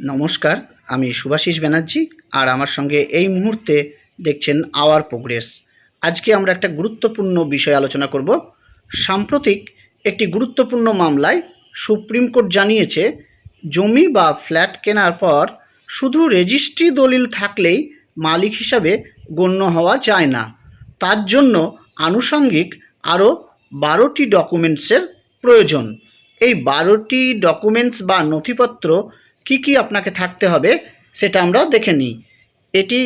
নমস্কার, আমি সুভাষিস ব্যানার্জি আর আমার সঙ্গে এই মুহূর্তে দেখছেন আওয়ার প্রোগ্রেস। আজকে আমরা একটা গুরুত্বপূর্ণ বিষয় আলোচনা করব। সাম্প্রতিক একটি গুরুত্বপূর্ণ মামলায় সুপ্রিম কোর্ট জানিয়েছে, জমি বা ফ্ল্যাট কেনার পর শুধু রেজিস্ট্রি দলিল থাকলেই মালিক হিসাবে গণ্য হওয়া যায় না। তার জন্য আনুষঙ্গিক আরও বারোটি ডকুমেন্টসের প্রয়োজন। এই বারোটি ডকুমেন্টস বা নথিপত্র কি কি আপনাকে থাকতে হবে সেটা আমরা দেখে নিই। এটি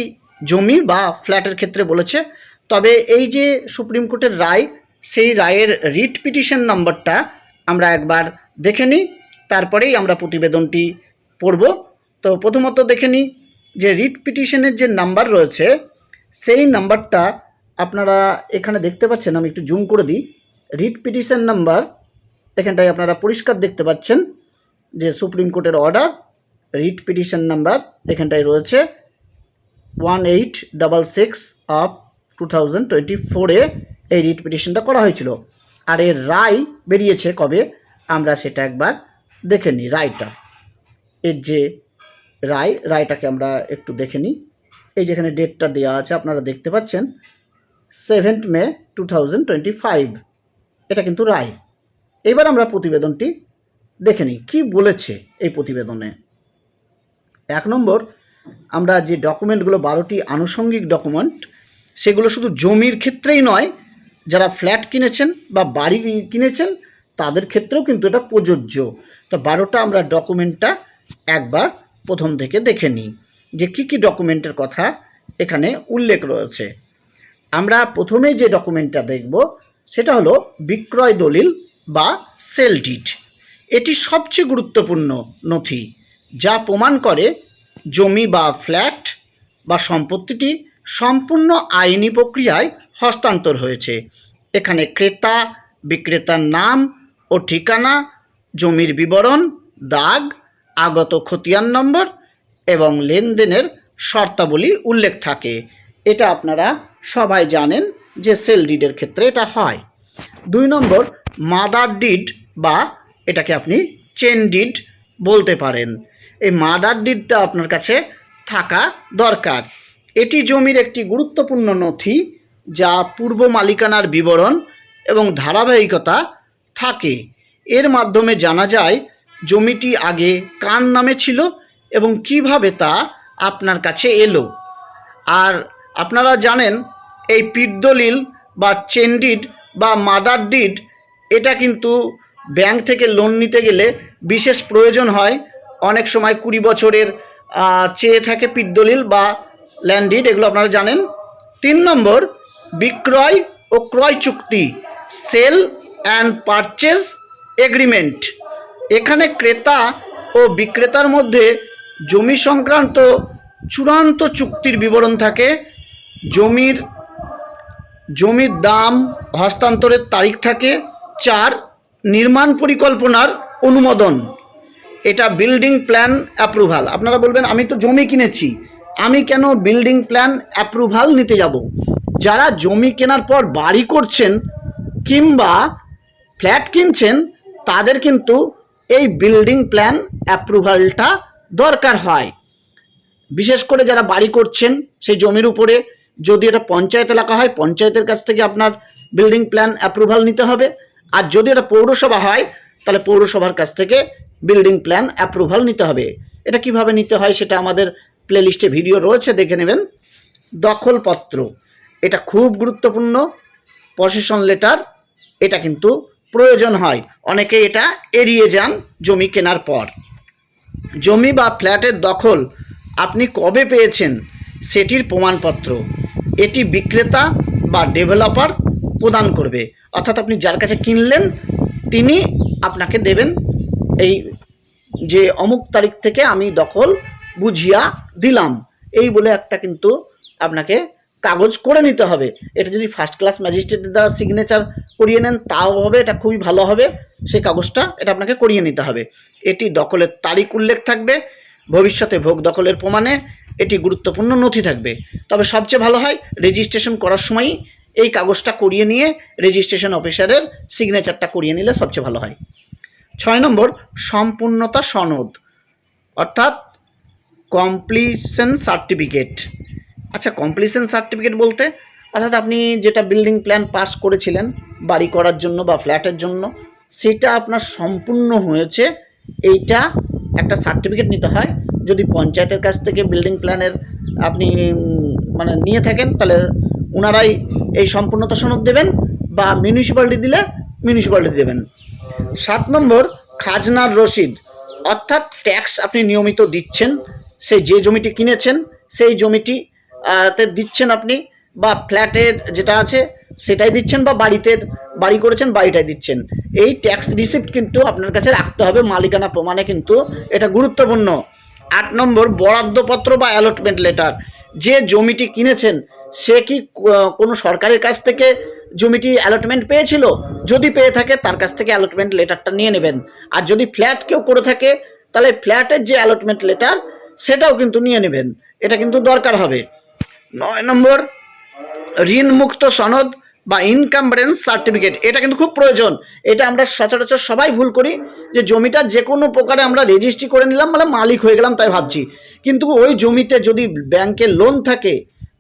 জমি বা ফ্ল্যাটের ক্ষেত্রে বলেছে। তবে এই যে সুপ্রিম কোর্টের রায়, সেই রায়ের রিট পিটিশন নম্বরটা আমরা একবার দেখে নিই। তারপরেই আমরা প্রতিবেদনটি পড়ব। তো প্রথমত দেখে নিই যে রিট পিটিশনের যে নাম্বার রয়েছে, সেই নাম্বারটা আপনারা এখানে দেখতে পাচ্ছেন, আমি একটু জুম করে দিই। রিট পিটিশন নাম্বার, এখানটায় আপনারা পরিষ্কার দেখতে পাচ্ছেন যে সুপ্রিম কোর্টের অর্ডার রিট পিটিশন নাম্বার এখানটায় রয়েছে one eight double six of two thousand twenty ফোরে এই রিট পিটিশনটা করা হয়েছিল। আর এর রায় বেরিয়েছে কবে? আমরা সেটা একবার দেখে নিই রায়টা। এর যে রায়, রায়টাকে আমরা একটু দেখে নিই। এই যেখানে ডেটটা দেওয়া আছে, আপনারা দেখতে পাচ্ছেন seventh May two thousand twenty five এটা কিন্তু রায়। এবার আমরা প্রতিবেদনটি দেখে নিই। কী বলেছে এই প্রতিবেদনে? এক নম্বর, আমরা যে ডকুমেন্টগুলো বারোটি আনুষঙ্গিক ডকুমেন্ট সেগুলো শুধু জমির ক্ষেত্রেই নয়, যারা ফ্ল্যাট কিনেছেন বা বাড়ি কিনেছেন, তাদের ক্ষেত্রেও কিন্তু এটা প্রযোজ্য। তো বারোটা আমরা ডকুমেন্টটা একবার প্রথম থেকে দেখে নিই যে কী কী ডকুমেন্টের কথা এখানে উল্লেখ রয়েছে। আমরা প্রথমে যে ডকুমেন্টটা দেখব, সেটা হলো বিক্রয় দলিল বা সেল ডিট এটি সবচেয়ে গুরুত্বপূর্ণ নথি। যা প্রমাণ করে জমি বা ফ্ল্যাট বা সম্পত্তিটি সম্পূর্ণ আইনি প্রক্রিয়ায় হস্তান্তর হয়েছে। এখানে ক্রেতা, বিক্রেতার নাম ও ঠিকানা, জমির বিবরণ, দাগ, আগত খতিয়ান নম্বর এবং লেনদেনের শর্তাবলী উল্লেখ থাকে। এটা আপনারা সবাই জানেন যে সেল ডিডের ক্ষেত্রে এটা হয়। দুই নম্বর, মাদার ডিড বা এটাকে আপনি চেন ডিড বলতে পারেন। এই মাদার ডিডটা আপনার কাছে থাকা দরকার। এটি জমির একটি গুরুত্বপূর্ণ নথি যা পূর্ব মালিকানার বিবরণ এবং ধারাবাহিকতা থাকে। এর মাধ্যমে জানা যায় জমিটি আগে কার নামে ছিল এবং কীভাবে তা আপনার কাছে এলো। আর আপনারা জানেন, এই পিট দলিল বা চেনডিড বা মাদার ডিড এটা কিন্তু ব্যাংক থেকে লোন নিতে গেলে বিশেষ প্রয়োজন হয় অনেক সময় কুড়ি বছরের চেয়ে থাকে পিট বা ল্যান্ডিড, এগুলো আপনারা জানেন। তিন নম্বর, বিক্রয় ও ক্রয় চুক্তি, সেল অ্যান্ড পারচেজ এগ্রিমেন্ট। এখানে ক্রেতা ও বিক্রেতার মধ্যে জমি সংক্রান্ত চূড়ান্ত চুক্তির বিবরণ থাকে। জমির জমির দাম, হস্তান্তরের তারিখ থাকে। চার, নির্মাণ পরিকল্পনার অনুমোদন। এটা বিল্ডিং প্ল্যান অ্যাপ্রুভাল আপনারা বলবেন, আমি তো জমি কিনেছি। আমি কেন বিল্ডিং প্ল্যান অ্যাপ্রুভাল নিতে যাব? যারা জমি কেনার পর বাড়ি করছেন কিংবা ফ্ল্যাট কিনছেন, তাদের কিন্তু এই বিল্ডিং প্ল্যান অ্যাপ্রুভালটা দরকার হয়। বিশেষ করে যারা বাড়ি করছেন, সেই জমির উপরে যদি এটা পঞ্চায়েত এলাকা হয়, পঞ্চায়েতের কাছ থেকে আপনার বিল্ডিং প্ল্যান অ্যাপ্রুভাল নিতে হবে। আর যদি এটা পৌরসভা হয়, তাহলে পৌরসভার কাছ থেকে বিল্ডিং প্ল্যান অ্যাপ্রুভাল নিতে হবে। এটা কীভাবে নিতে হয় সেটা আমাদের প্লেলিস্টে ভিডিও রয়েছে, দেখে নেবেন। দখলপত্র, এটা খুব গুরুত্বপূর্ণ। পসেশন লেটার, এটা কিন্তু প্রয়োজন হয়। অনেকে এটা এড়িয়ে যান জমি কেনার পর। জমি বা ফ্ল্যাটের দখল আপনি কবে পেয়েছেন সেটির প্রমাণপত্র। এটি বিক্রেতা বা ডেভেলপার প্রদান করবে। অর্থাৎ আপনি যার কাছে কিনলেন, তিনি আপনাকে দেবেন এই যে অমুক তারিখ থেকে আমি দখল বুঝিয়া দিলাম। এই বলে একটা কিন্তু আপনাকে কাগজ করে নিতে হবে। এটা যদি ফার্স্ট ক্লাস ম্যাজিস্ট্রেটের দ্বারা সিগনেচার করিয়ে নেন, তাও হবে, এটা খুবই ভালো হবে। সেই কাগজটা এটা আপনাকে করিয়ে নিতে হবে। এটি দখলের তারিখ উল্লেখ থাকবে, ভবিষ্যতে ভোগ দখলের প্রমাণে এটি গুরুত্বপূর্ণ নথি থাকবে। তবে সবচেয়ে ভালো হয় রেজিস্ট্রেশন করার সময়ই এই কাগজটা করিয়ে নিয়ে রেজিস্ট্রেশন অফিসারের সিগনেচারটা করিয়ে নিলে সবচেয়ে ভালো হয়। নম্বর, সম্পূর্ণতা সনদ, অর্থাৎ কমপ্লিশন সার্টিফিকেট আচ্ছা কমপ্লিশন সার্টিফিকেট বলতে, অর্থাৎ আপনি যেটা বিল্ডিং প্ল্যান পাস করেছিলেন, বাড়ি করার জন্য বা ফ্ল্যাটের জন্য, সেটা আপনার সম্পূর্ণ হয়েছে, এইটা একটা সার্টিফিকেট নিতে হয়। যদি পঞ্চায়েতের কাছ থেকে বিল্ডিং প্ল্যানের আপনি মানে নিয়ে থাকেন, তাহলে ওনারাই এই সম্পূর্ণতা সনদ দেবেন বা মিউনিসিপ্যালিটি দিলে মিউনিসিপ্যালিটি দেবেন। সাত নম্বর, খাজনার রসিদ। অর্থাৎ ট্যাক্স আপনি নিয়মিত দিচ্ছেন, সেই যে জমিটি কিনেছেন, সেই জমিটি তে দিচ্ছেন আপনি, বা ফ্ল্যাটের যেটা আছে, সেটাই দিচ্ছেন, বা বাড়িতে বাড়ি করেছেন, বাড়িটাই দিচ্ছেন। এই ট্যাক্স রিসিপ্ট কিন্তু আপনার কাছে রাখতে হবে, মালিকানা প্রমাণে কিন্তু এটা গুরুত্বপূর্ণ। আট নম্বর, বরাদ্দপত্র বা অ্যালটমেন্ট লেটার যে জমিটি কিনেছেন, সে কি কোনো সরকারের কাছ থেকে জমিটি অ্যালটমেন্ট পেয়েছিল, যদি পেয়ে থাকে তার কাছ থেকে অ্যালটমেন্ট লেটারটা নিয়ে নেবেন। আর যদি ফ্ল্যাট কেউ করে থাকে, তাহলে ফ্ল্যাটের যে অ্যালটমেন্ট লেটার সেটাও কিন্তু নিয়ে নেবেন। এটা কিন্তু দরকার হবে। নয় নম্বর, ঋণমুক্ত সনদ বা ইনকামব্রেন্স সার্টিফিকেট এটা কিন্তু খুব প্রয়োজন। এটা আমরা সচরাচর সবাই ভুল করি, যে জমিটা যে কোনো প্রকারে আমরা রেজিস্ট্রি করে নিলাম মানে মালিক হয়ে গেলাম তাই ভাবছি। কিন্তু ওই জমিতে যদি ব্যাংকে লোন থাকে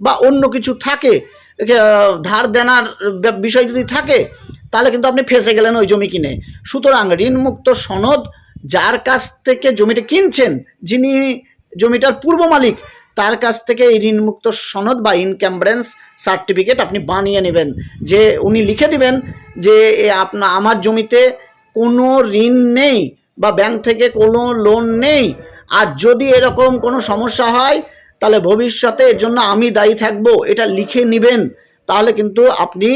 বা অন্য কিছু থাকে ধার দেনার বিষয় যদি থাকে, তাহলে কিন্তু আপনি ফেসে গেলেন ওই জমি কিনে। সুতরাং ঋণমুক্ত সনদ যার কাছ থেকে জমিটা কিনছেন, যিনি জমিটার পূর্ব মালিক, তার কাছ থেকে এই ঋণমুক্ত সনদ বা ইনকামব্রেন্স সার্টিফিকেট আপনি বানিয়ে নেবেন। যে, উনি লিখে দিবেন যে আপনা, আমার জমিতে কোনো ঋণ নেই বা ব্যাংক থেকে কোনো লোন নেই। আর যদি এরকম কোনো সমস্যা হয় তাহলে ভবিষ্যতে এর জন্য আমি দায়ী থাকব, এটা লিখে নেবেন, তাহলে কিন্তু আপনি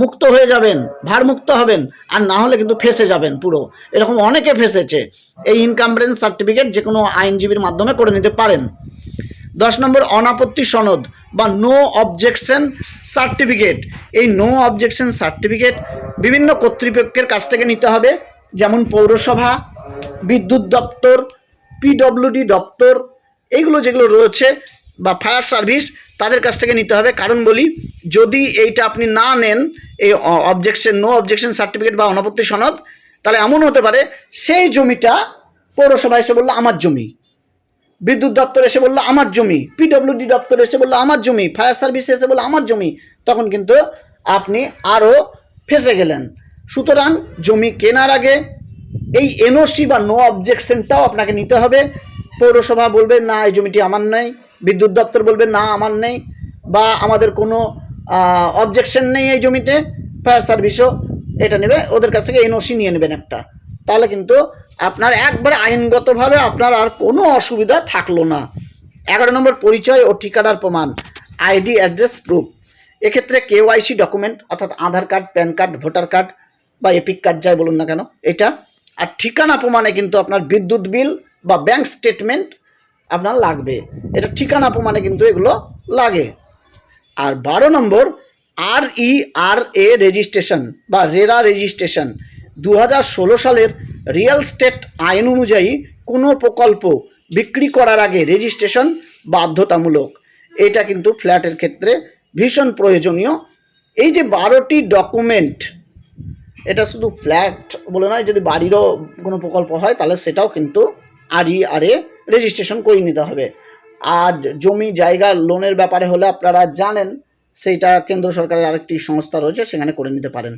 মুক্ত হয়ে যাবেন, ভারমুক্ত হবেন, আর না হলে কিন্তু ফেসে যাবেন পুরো। এরকম অনেকে ফেসেছে, এই ইনকামব্রেন্স সার্টিফিকেট যে কোনো আইনজীবীর মাধ্যমে করে নিতে পারেন। দশ নম্বর, অনাপত্তি সনদ বা নো অবজেকশন সার্টিফিকেট এই নো অবজেকশন সার্টিফিকেট বিভিন্ন কর্তৃপক্ষের কাছ থেকে নিতে হবে, যেমন পৌরসভা, বিদ্যুৎ দপ্তর পিডব্লিউডি দপ্তর এইগুলো যেগুলো রয়েছে বা ফায়ার সার্ভিস তাদের কাছ থেকে নিতে হবে। কারণ বলি, যদি এইটা আপনি না নেন, এই অবজেকশন নো অবজেকশন সার্টিফিকেট বা অনাপত্তি সনদ, তাহলে এমন হতে পারে, সেই জমিটা পৌরসভা এসে বলল, আমার জমি। বিদ্যুৎ দপ্তর এসে বলল, আমার জমি। পিডব্লিউডি দপ্তর এসে বলল, আমার জমি। ফায়ার সার্ভিস এসে বলল, আমার জমি। তখন কিন্তু আপনি আরও ফেসে গেলেন। সুতরাং জমি কেনার আগে এই এনওসি বা নো অবজেকশনটাও আপনাকে নিতে হবে। পৌরসভা বলবে, না, এই জমিটি আমার নেই। বিদ্যুৎ দপ্তর বলবে, না, আমার নেই। বা আমাদের কোনো অবজেকশন নেই এই জমিতে। ফায়ার সার্ভিসও এটা নেবে, ওদের কাছ থেকে এনওসি নিয়ে নেবেন একটা। তাহলে কিন্তু আপনার একবারে আইনগতভাবে আপনার আর কোনো অসুবিধা থাকল না। এগারো নম্বর, পরিচয় ও ঠিকানার প্রমাণ, আইডি, অ্যাড্রেস, প্রুফ। এক্ষেত্রে কেওয়াইসি ডকুমেন্ট অর্থাৎ Aadhaar card, PAN card, voter card বা এপিক কার্ড, যাই বলুন না কেন, এটা। আর ঠিকানা প্রমাণে কিন্তু আপনার বিদ্যুৎ বিল বা ব্যাংক স্টেটমেন্ট আপনার লাগবে। এটা ঠিকানা প্রমাণে কিন্তু এগুলো লাগে। আর বারো নম্বর R E R A registration বা রেরা রেজিস্ট্রেশন দু হাজার ষোলো সালের রিয়েল স্টেট আইন অনুযায়ী কোনো প্রকল্প বিক্রি করার আগে রেজিস্ট্রেশন বাধ্যতামূলক। এটা কিন্তু ফ্ল্যাটের ক্ষেত্রে ভীষণ প্রয়োজনীয়। এই যে বারোটি ডকুমেন্ট এটা শুধু ফ্ল্যাট বলে নয়, যদি বাড়িরও কোনো প্রকল্প হয়, তাহলে সেটাও কিন্তু আর ই আর এ রেজিস্ট্রেশন করে নিতে হবে। আর জমি জায়গা লোনের ব্যাপারে হলে আপনারা জানেন, সেইটা কেন্দ্র সরকারের আরেকটি সংস্থা রয়েছে, সেখানে করে নিতে পারেন।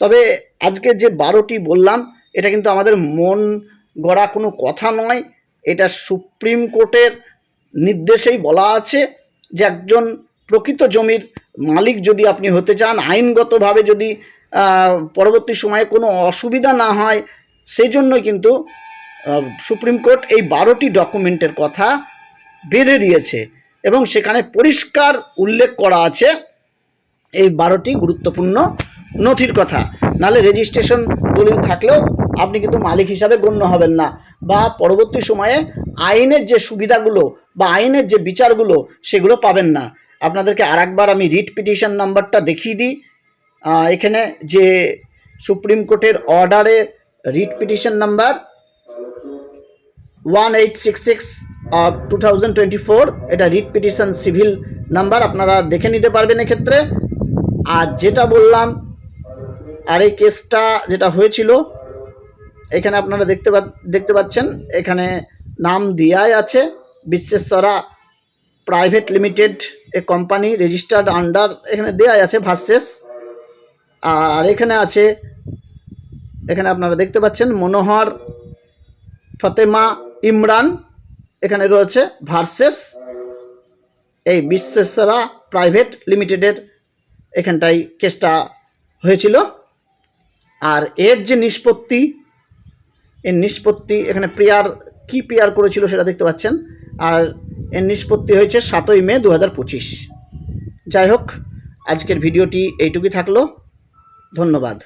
তবে আজকে যে বারোটি বললাম, এটা কিন্তু আমাদের মন গড়া কোনো কথা নয়। এটা সুপ্রিম কোর্টের নির্দেশেই বলা আছে যে একজন প্রকৃত জমির মালিক যদি আপনি হতে চান, আইনগতভাবে যদি পরবর্তী সময়ে কোনো অসুবিধা না হয়, সেই জন্যই কিন্তু সুপ্রিম কোর্ট এই বারোটি ডকুমেন্টের কথা বেঁধে দিয়েছে এবং সেখানে পরিষ্কার উল্লেখ করা আছে এই বারোটি গুরুত্বপূর্ণ নথির কথা। নালে রেজিস্ট্রেশন দলিল থাকলেও আপনি কিন্তু মালিক হিসাবে গণ্য হবেন না বা পরবর্তী সময়ে আইনের যে সুবিধাগুলো বা আইনের যে বিচারগুলো সেগুলো পাবেন না। আপনাদেরকে আরেকবার আমি রিট পিটিশন নাম্বারটা দেখিয়ে দিই। এখানে যে সুপ্রিম কোর্টের অর্ডারে writ petition number one eight six six of two thousand twenty four এটা রিট পিটিশন সিভিল নাম্বার, আপনারা দেখে নিতে পারবেন এক্ষেত্রে। আর যেটা বললাম, আর এই কেসটা যেটা হয়েছিল, এখানে আপনারা দেখতে দেখতে পাচ্ছেন, এখানে নাম দেওয়াই আছে, বিশ্বেশ্বরা private limited a company registered under, এখানে দেওয়াই আছে ভার্সেস। আর এখানে আছে, এখানে আপনারা দেখতে পাচ্ছেন, মনোহর, ফতেমা ইমরান এখানে রয়েছে ভার্সেস। এই বিশ্বেশ্বরা প্রাইভেট লিমিটেডের এখানটাই কেসটা হয়েছিল। আর এর যে নিষ্পত্তি, এর নিষ্পত্তি এখানে প্রেয়ার কি প্রেয়ার করেছিল সেটা দেখতে পাচ্ছেন। আর এর নিষ্পত্তি হয়েছে সাতই মে দু হাজার পঁচিশ। যাই হোক, আজকের ভিডিওটি এইটুকুই থাকল। ধন্যবাদ।